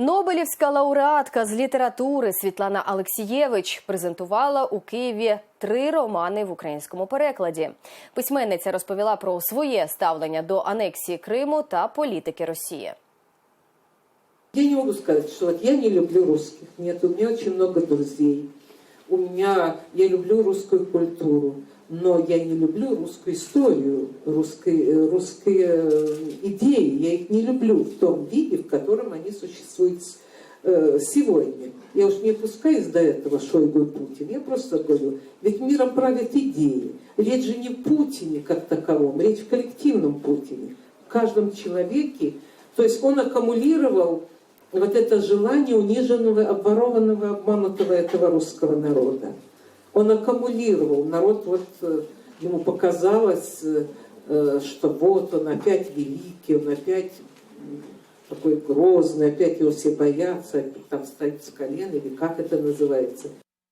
Нобелівська лауреатка з літератури Світлана Алексієвич презентувала у Києві три романи в українському перекладі. Письменниця розповіла про своє ставлення до анексії Криму та політики Росії. Я не могу сказать, что вот я не люблю русских. Нет, у меня очень много друзей. У меня, я люблю русскую культуру, но я не люблю русскую историю, русские, э, русские э, идеи. Я их не люблю в том виде, в котором они существуют с- э, сегодня. Я уж не пускаюсь до этого Шойгу и Путин. Я просто говорю, ведь миром правят идеи. Речь же не в Путине как таковом, речь в коллективном Путине. В каждом человеке. То есть он аккумулировал вот это желание униженного, обворованного, обманутого этого русского народа. Он аккумулировал. Народ вот э, ему показалось, э, э, что вот он опять великий, он опять м, такой грозный, опять его все боятся, там стоит с колен, или как это называется.